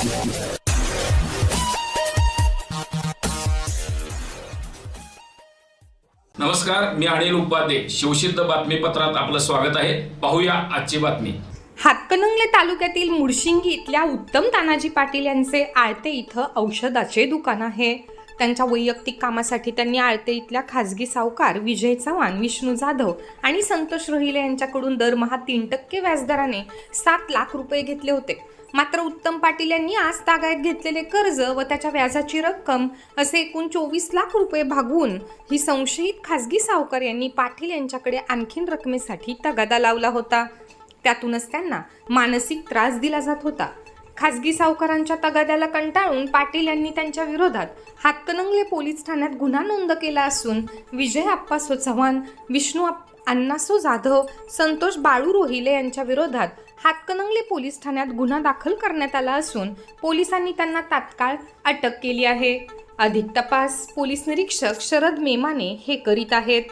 नमस्कार मी अनिल उपाध्ये. शिवसिद्ध बातमीपत्रात आपलं स्वागत आहे. पाहूया आजची बातमी. हातकणंगले तालुक्यातील मुडशिंगी इथल्या उत्तम तानाजी पाटील यांचे आळते इथं औषधाचे दुकान आहे. त्यांच्या वैयक्तिक कामासाठी त्यांनी आळते इथल्या खासगी सावकार विजय चव्हाण विष्णू जाधव आणि संतोष रोहिले यांच्याकडून दरमहा तीन टक्के व्याजदराने सात लाख रुपये घेतले होते. मात्र उत्तम पाटील यांनी आज तागायत घेतलेले कर्ज व त्याच्या व्याजाची रक्कम असे एकूण चोवीस लाख रुपये भागवून ही संशयित खासगी सावकार यांनी पाटील यांच्याकडे आणखीन रकमेसाठी तगादा लावला होता. त्यातूनच त्यांना मानसिक त्रास दिला जात होता. खासगी सावकारांच्या तगाद्याला कंटाळून पाटील यांनी त्यांच्या विरोधात हातकणंगले पोलीस ठाण्यात गुन्हा नोंद केला असून विजय आप्पासो चव्हाण विष्णू अण्णासो जाधव संतोष बाळू रोहिले यांच्या विरोधात हातकणंगले पोलीस ठाण्यात गुन्हा दाखल करण्यात आला असून पोलिसांनी त्यांना तात्काळ अटक केली आहे. अधिक तपास पोलीस निरीक्षक शरद मेमाने हे करीत आहेत.